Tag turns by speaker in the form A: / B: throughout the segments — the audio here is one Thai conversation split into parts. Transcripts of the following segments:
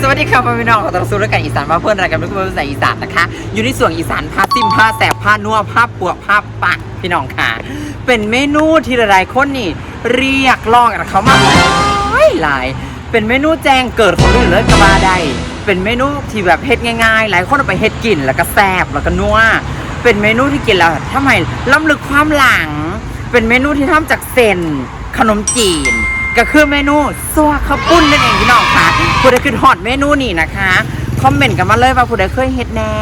A: สวัสดีครับพี่น้องขอต้อนรับสู่รายการอีสานมาเพื่อนรายการเพื่อนภาษาอีสานนะคะ อยู่ในส่วนอีสานผ้าซิมผ้าแสบผ้านัวผ้าปวกผ้าปักพี่น้องค่ะ เป็นเมนูที่หลายๆคนนี่ เรียกร้องกันเขามาหลายหลายเป็นเมนูแจ้งเกิดของรุ่นเลิศกระบาได้ เป็นเมนูที่แบบเฮ็ดง่ายๆ หลายคนเอาไปเฮ็ดกินแล้วก็แซ่บแล้วก็นัว เป็นเมนูที่กินแล้วทำไมล้ำลึกความหลัง เป็นเมนูที่ทำจากเส้นขนมจีน ก็คือเมนูซัวข้าวปุ้นนั่นเองพี่น้องค่ะผู้ใดคือฮอตเมนูนี่นะคะคอมเมนต์กันมาเลยว่าผู้ใดเคยเฮ็ดแน่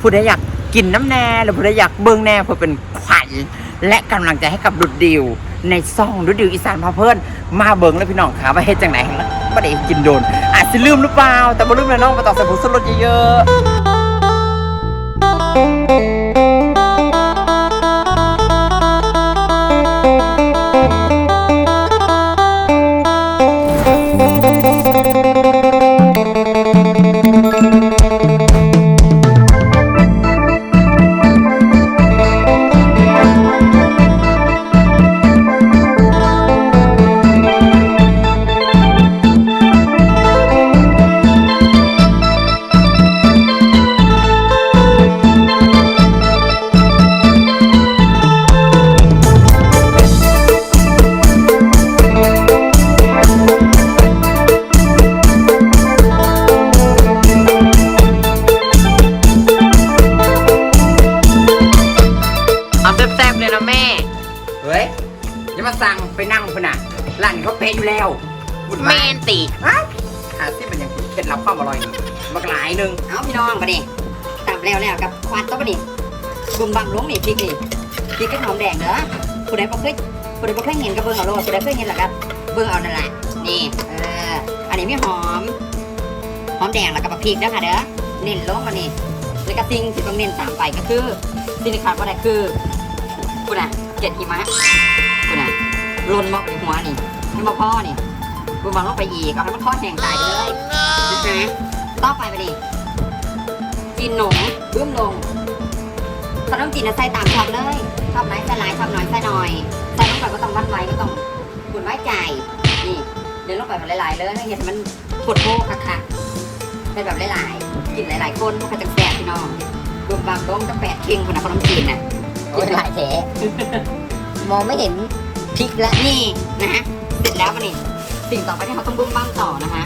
A: ผู้ใดอยากกินน้ำแน่หรือผู้ใดอยากเบิ่งแน่เพื่อเป็นขวัญและกำลังใจให้กับดุดดิว ในซ่องดุดดิวอีสานพาเพื่อนมาเบิ่งเลยพี่น้องค่ะว่าเฮ็ดจังไหนไม่ได้กินโดนอาจจะลืมหรือเปล่าแต่บ่ลืมแน่น้องมาต่อใส่ผงชูรสเยอะๆ ความอร่อยนี่บักหลายหนึ่ง
B: เอาพี่น้องมาดิตับแล้วแล้วกับควันต้มมาดิบุมบังลงนี่พริกนี่พริกกับหอมแดงเด้อผู้ใดบ่เคยผู้ใดบ่เคยเห็นก็เบิ่งเอาโลดผู้ใดเคยเห็นล่ะครับเบิ่งเอานั่นแหละนี่เอออันนี้มีหอมหอมแดงแล้วก็บักพริกเด้อค่ะเด้อเน้นลงมานี่แล้วก็สิ่งที่ต้องเน้นตามไปก็คือสิ่งที่ขาดบ่ได้คือคุณน่ะเกล็ดหิมะคุณน่ะลนมาไปในหัวนี่ให้มาพ่อนี่ บุมบังลงไปอีกเอาให้มันทอดแห้งตายไปเลยนะฮะต่อไปไปดิจีนหนงบึ้มลงขนมจีนนะใส่ตามชอบเลยชอบไหนใส่หลายชอบน้อยใส่หน่อยใส่ลงไปก็ต้องวัดไว้ก็ต้องคุณไว้ใจายนี่เดินลงไปแบบหลายๆเลยให้เห็นมันปวดโบกค่ะใส่แบบหลายๆกินหลายๆคนพวกเขาจะแสบพี่น้องรวมบางต้มจะแปดเคียงคนนะขนมจีนน่ะกินหลายแถมองไม่เห็นพริกและนี่นะฮะเสร็จแล้วมันนี่ สิ่งต่อไปที่เขาต้องบึ้มบ้างต่อนะคะ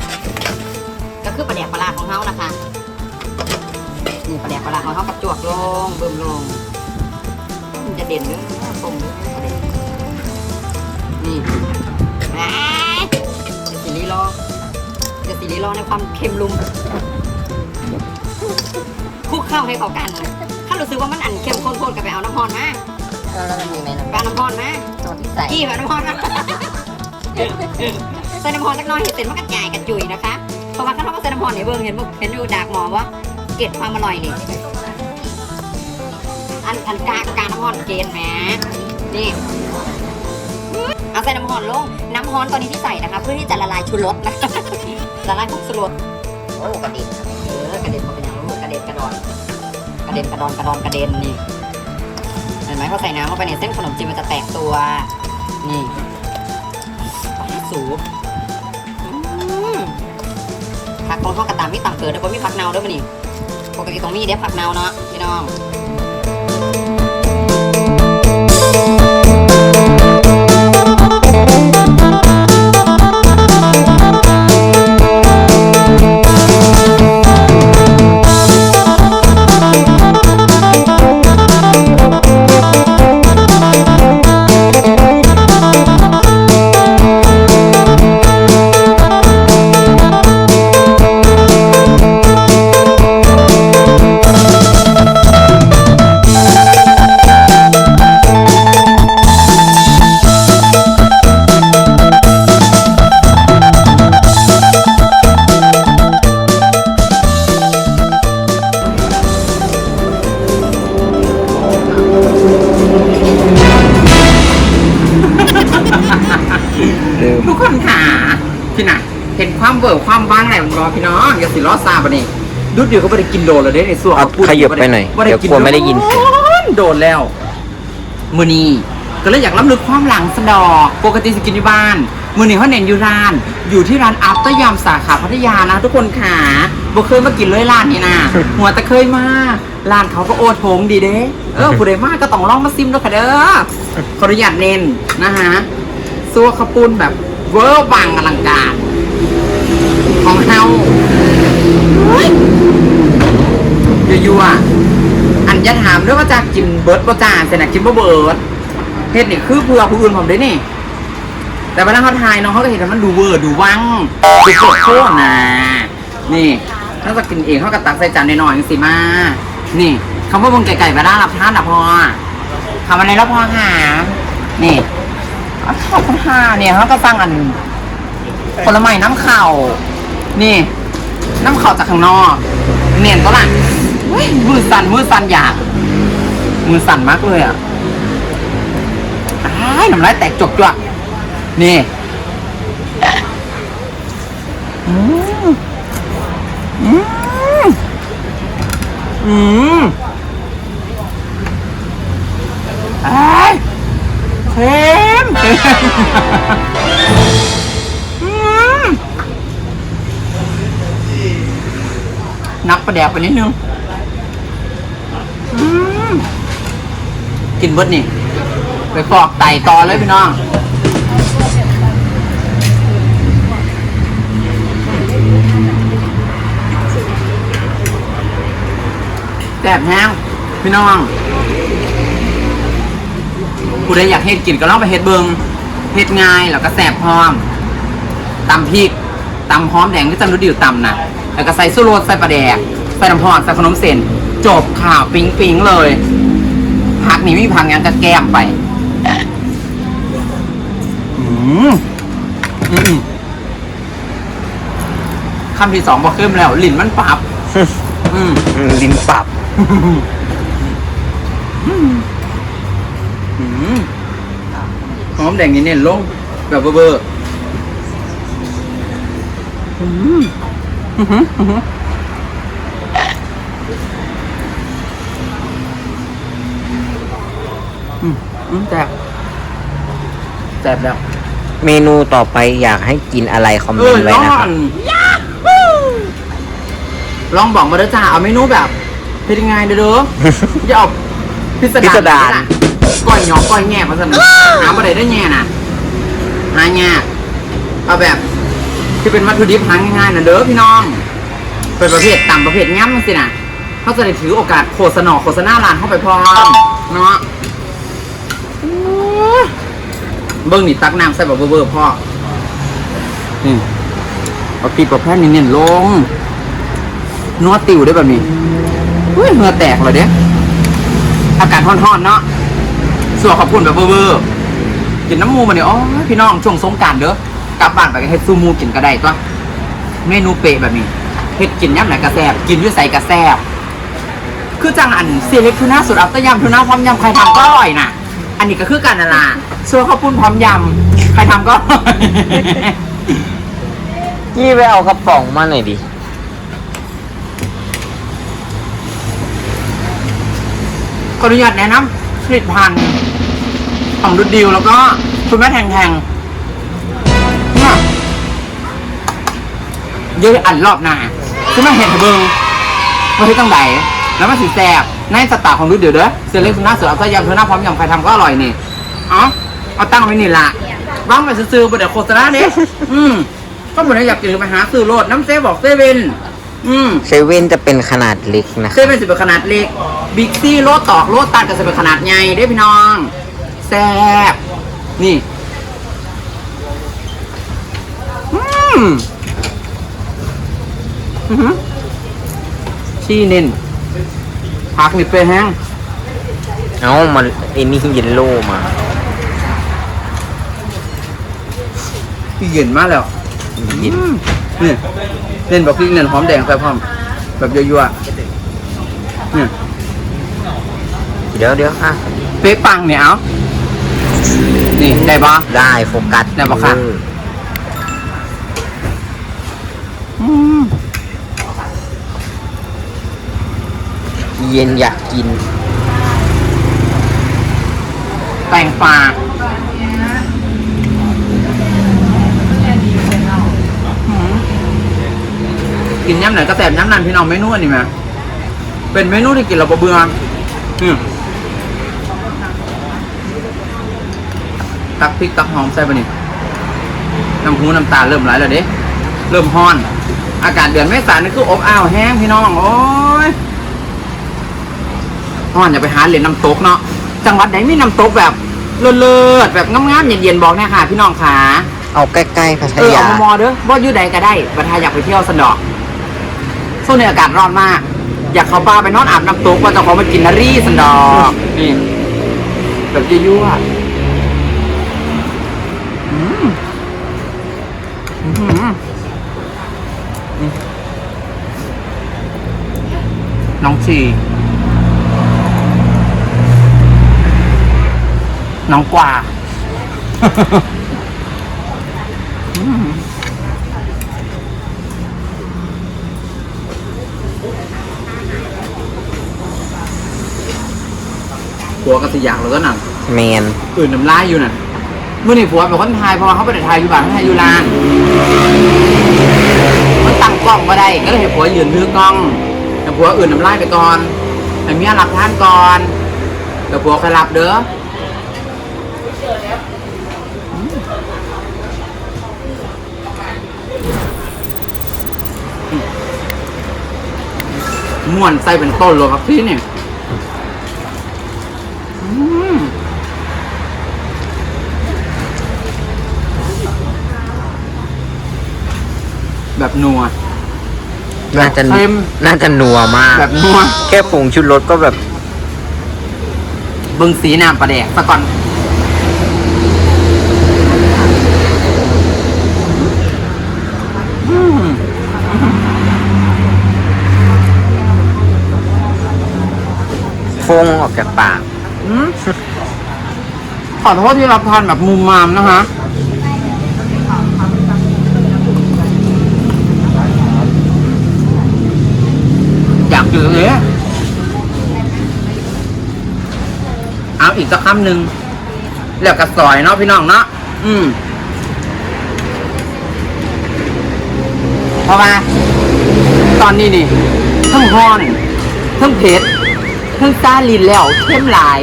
B: ก็คือประเดี๋ยวปลาร้าของเขานะคะนี่ปลาแดกปลาร้าของเขากระจวกลงเบิ่มลง มันจะเด่นเนื้อปมปลาแดกนี่แหมจะสีรีรอจะสีรีรอในความเค็มลุมคลุกเข้าให้เข้ากันถ้ารู้สึกว่ามันอันเค็มข้นๆก็ไปเอาน้ำพรมา
C: แล้วมันมีไหมน้ำ
B: ไปเอาน้ำพรมา
C: ตัวที่ใส่
B: กี้ไปเอาน้ำพรมา ใส่น้ำพรสักหน้อยเห็นเต็นมันกระจายกระจุยนะคะเพราะว่าข้างนอกก็ใส่น้ำพรเนี่ยเบิ่งเห็นบ่เห็นอยู่ดากหมอว่าเกล็ดความอร่อยนี่อันอันกากาน้ำฮอนเกณฑ์แหมนี่เอาใส่น้ำฮอนลง น้ำฮอนตอนนี้ที่ใส่นะคะ เพื่อที่จะละลายชูรสนะละลายผงชูรส
C: โอ้กระเดิ่ง
B: เออกระเด็นเข้าไปอย่างลูกกระเด็นกระดอนกระเด็นกระดอนกระดอนกระเด็นนี่เห็นไหมพอใส่น้ำเข้าไปเนี่ยเส้นขนมจีนมันจะแตกตัว นี่สูบ ผักของเขากระตามมีต่ำเกิดแล้วก็มีผักเนาด้วยป่ะนี่ปกติตรงนี้เด้ผักเนาเนาะพี่น้อง
A: เห็นความเบิร์ความบ้างไหนมันรอพี่น้องอย่าสิล้อซาบะนี่ดุดเดียวก็ไม่ได้กินโดนเลยเด้ในส่วน
D: เอาขยับไปหน่อยเดี๋ยวกลัวไม่ได้ยินเสียง
A: โดนแล้วมือนี้ก็เลยอยากล้ำลึกความหลังสะดอกปกติสกินที่บ้านมือนี้เขาเน้นอยู่ร้าน อยู่ที่ร้านอัพตยามสาขาพัทยานะทุกคนขาบ่เคยมากินเลยร้านนี้นะหัวแต่เคยมาร้านเขาก็โอโถงดีเด้เออผู้ใดมาก็ต้องลองมาซิมด้วยค่ะเด้อขออนุญาตเน้นนะฮะซัวขาวปุ้นแบบเวอร์วังอลังการ ของเฮายั่วๆอันจะถามด้วยว่าจะกินเบิร์ดบ่จ้าเสนะกินบ่เบิร์ดเฮ็ดนี่คือเพื่อผู้อื่นผมเด้นี่ แต่เวลาเขาทายน้องเขาก็เห็นว่ามันดูเวอร์ดูวังดูโคตรโคตรนะนี่ถ้าจะกินเองเขาก็ตักใส่จานหน่อยๆสิมานี่คำว่าบงไก่ๆมาได้รับทานนะพอคำอะไรแล้วพอหานี่ขอบคุณค่ะเนี่ยเขาก็ฟังอัน ผลไม้น้ำเข่า นี่ น้ำเข่าจากข้างนอก เนียนก็ล่ะเฮ้ยมือสั่นมือสั่นอยาก มือสั่นมากเลยอะอ้ายน้ำลายแตกจกจ้วะนี่อืมอืมอืมอ้ายเค็ม นักประแดกไปนิดนึงอืมกินเบิดนี่ ไปฟอกไตต่อเลยพี่น้องแซ่บแห้งพี่น้องผู้ใดอยากเฮ็ดกินก็ลองไปเฮ็ดเบิงเฮ็ดง่ายแล้วก็แซ่บพร้อมตำพริกตำหอมแดงที่จำรู้ดิวตำนะ แล้วก็ใส่สู้รสใส่ปลาแดก ใส่น้ำพอดใส่ขนมเส้น จบข่าวปิ๊งปิ๊งๆเลยผักนี่ไม่มีผักหยังก็แก้มไป อืมอืมคำที่สองบอกขึ้นแล้วลิ้นมันปับ อืม
D: ลิ้นปรับ
A: อืมหอมแดงนี่เน้นลงแบบเบอร์ๆอืม อื้อหืออื้อหืออืมอืมแซ่บแซ่บแล้ว
D: เมนูต่อไปอยากให้กินอะไรคอมเม
A: เอนอ
D: ต์ไว้
A: ลอ
D: นะครับ
A: งลองบอกมาเด้อจ้าเอาเมนูแบบเป็นยังไงเด้อเด้อ อย่าเอาพิส
D: พิส
A: ดา
D: ดารร
A: นะก้อยหยอกก้อยแง่มาสนะหาบ่ได้ได้แง่น่ะหาแง่เอาแบบ ที่เป็นวัตถุดิบหาง่ายๆนะเด้อพี่น้อง เป็นประเภทต่างประเภทง่ำสินะเขาจะได้ถือโอกาสโฆษณาโฆษณาร้านเข้าไปพร้อมเนาะเบิ้งนี่ตักน้ำใส่แบบเบอร์ๆพ่อนี่เอาปีกกับแพนนี่เน้นลงนัวติวได้แบบนี้เฮ้ยเหงื่อแตกเลยเด้อากาศร้อนๆเนาะส่วนขอบคุณแบบเบอร์ๆกินน้ำมูมาเนี่ยอ๋อพี่น้องช่วงสงกรารเด้อ กลับบ้านไปก็เฮ็ดซูมูกินก็ได้ตัวเมนูเปะแบบนี้เฮ็ดกินย่ำไหนกระแซบกินด้วยใส่กระแซบคือจังอันเสียเล็กทูน่าสุดอัพเตอร์ยำทูน่าพร้อมยำใครทำก็อร่อยน่ะอันนี้ก็คือกันนั่นล่ะส่วนข้าวปุ้นพร้อมยำใครทำก็อร่อย
D: ยี่ไปเอากระป๋องมาหน่อยดิ
A: ขออนุญาตแนะนำผลิตภัณฑ์ของดุดดิวแล้วก็คุณแม่แทงแทง เยอะอันรอบหน้าคุณแม่เห็นเบิงว่าที่ต้องใดแล้วมันสีแสบในสไตล์ของดุดเดียวเด้อเสือเล็กสุนัขเสืออัลตยำเธอหน้าพร้อมยำใครทำก็อร่อยนี่เอ๋อเอาตั้งไว้นี่ละบ้างไปซื้อๆบนเดี๋ยวโฆษณาเนี่ยอืมก็เหมือนอยากกินไปหาซื้อโลดน้ำเซบอกเซเว่นอืม
D: เซเว่นจะเป็นขนาดเล็กนะ
A: เซเว่นสิเป็นขนาดเล็กบิ๊กซี่โลตอกโลตัดก็จะเป็นขนาดใหญ่ได้อพี่น้องแซ่บนี่ อืมอื้อหือ ชี้เน้นผักนี่เปรย์แห้ง
D: เอ้ามันไอ้นี่เยลโล่มา
A: พี่เย็นมากแล้ว
D: ยิน
A: อืมนี่เน้นบอกพริกเน้นหอมแดงใส่พร้อม แบบยั่วๆเนี่ย
D: เดี๋ยวเดี๋ยวอะ
A: เป๊ะปังเนี่ยเอานี่ได้ปะ
D: ได้โฟกัส
A: ได้ปะคะ
D: เออ
A: อืม
D: เย็นอยากกิน
A: แตงปลากินย่ำไหนก็แต่ย่ำนั้นพี่น้องไม่นวดนี่ไหมเป็นเมนูที่กินเราเบื่อตักพริกตักหอมใส่ไปนี่น้ำหูน้ำตาเริ่มไหลแล้วเด้ เริ่มฮ้อน อากาศเดือนเมษายนี่คืออบอ้าวแห้งพี่น้อง โอ้ ยฮ้อนอย่าไปหาเหรียญน้ำตกเนาะจังหวัดไหนมีน้ำตกแบบเลิศๆแบบงามๆเย็นๆบอกแน่ค่ะ พี่น้องขา
D: เอาใกล้ๆพัท
A: เออเอา
D: ยา
A: มามอเด้อบ่อยู่ใดก็ได้บัดทาอยากไปเที่ยวสันดอกช่วงนี้อากาศร้อนมาก อยากเข้าป่าไปนอนอาบน้ำตกว่าเจะของมากินนารีสันดอกนี่แบบยั่วๆอืมอื้อหือนี่น้องชี น้องกว่าผัวก็สิอยากแล้วก็หนัง
D: แมน
A: อื่นน้ำลายอยู่น่ะเมื่อนี่ผัวเป็นคนไทยเพราะว่าเขาเป็นไทยอยู่บ้านไทยอยู่ลานมันตั้งกล้องมาได้ก็เลยให้ผัวยืนถือกล้อง แต่ผัวอื่นน้ำลายไปก่อนให้เมียรับทานก่อนแต่ผัวใครรับเด้อ ม่วนใส่เป็นต้นเลยครับพี่นี่อืมแบบนัว
D: น่าจะ
A: เค็ม
D: น่าจะนัวมาก
A: แบบนัว
D: แค่ผงชูรสก็แบบ
A: เบึงสีน้ำปลาแดกซะก่อน
D: งออกจากปาก
A: อืมขอโทษที่รับทานแบบมุมมามนะคะอยากจืดเลยเอาอีกสักคำหนึ่งแล้วกระสอยเนาะพี่น้องเนาะอืมเพราะว่าตอนนี้นี่ทั้งฮอนทั้งเผ็ด ทั้งซาลินแล้วเข้มหลาย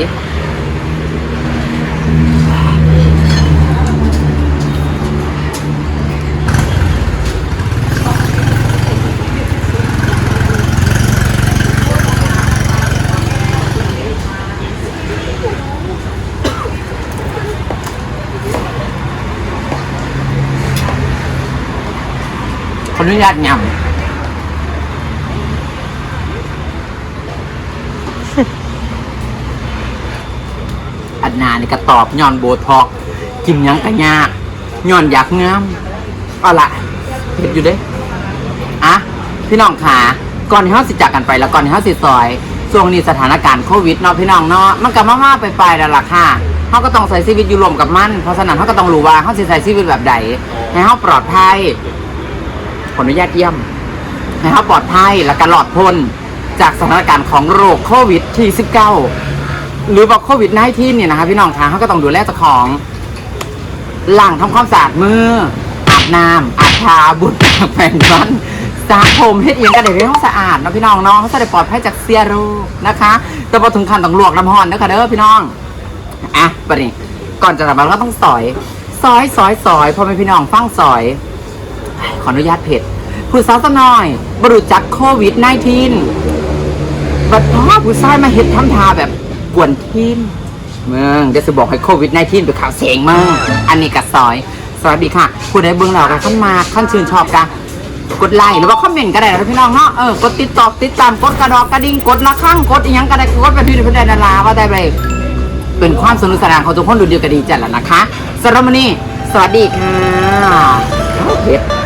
A: ขออนุญาตยำ อันนาในี่ก็ตอบย้อนโบทอกกินยังก็ยากย้อนอยากงามเอาละเห็ดอยู่เด้อะพี่น้องขาก่อนที่เขาสิจากกันไปแล้วก่อนที่เขาสิซอยช่วงนี้สถานการณ์โควิดเนาะพี่น้องเนาะมันก็มามาไปไปแล้วล่ะค่ะเขาก็ต้องใส่ชีวิตอยู่รวมกับมันเพราะฉะนั้นเขาก็ต้องรู้ว่าเขาสิใส่ชีวิตแบบใดให้เขาปลอดภัยขออนุญาตเยี่ยมให้เขาปลอดภัยและก็หลอดพ้นจากสถานการณ์ของโรคโควิดที่ 19 หรือว่าโควิด19เนี่ยนะคะพี่น้องคะเขาก็ต้องดูแลเจ้าของล้างทำความสะอาดมืออาบน้ำอาบทาบุญแปรงฟันสระผมเฮ็ดเอียงกันได้ให้เขาสะอาดเนาะพี่น้องเนาะเขาจะได้ปลอดภัยจากเซียโรคนะคะ แต่พอถึงขั้นต้องลวกน้ำร้อนนะคะเด้อพี่น้องอะปนี้ก่อนจะทำเราก็ต้องซอยซอยซอยซอยพอเป็นพี่น้องฟังซอย ขออนุญาตเผ็ดผู้สาวสน้อย บรุจักโควิด -19 บัดพ่อผู้ชายมาเฮ็ดทำทาแบบ กวนทีนเมืองเดี๋ยวจะบอกให้โควิด -19 ไปข่าวเสียงมาก อันนี้กับซอย สวัสดีค่ะผู้ใดเบิ่งเรากันขั้นมาขั้นชื่นชอบกันกดไลค์หรือว่าคอมเมนต์ก็ได้นะพี่น้องเนาะเออกดติดต่อติดตามกดกระดอกกระดิ่งกดละข้างกดอีหยังก็ได้กดไปที่พี่ได้ดาราว่าได้ไปเป็นความสนุกสนานของทุกคนดูเดียวกันดีจัดแล้วนะคะสำหรับวันนี้สวัสดีค่ะเผ็ด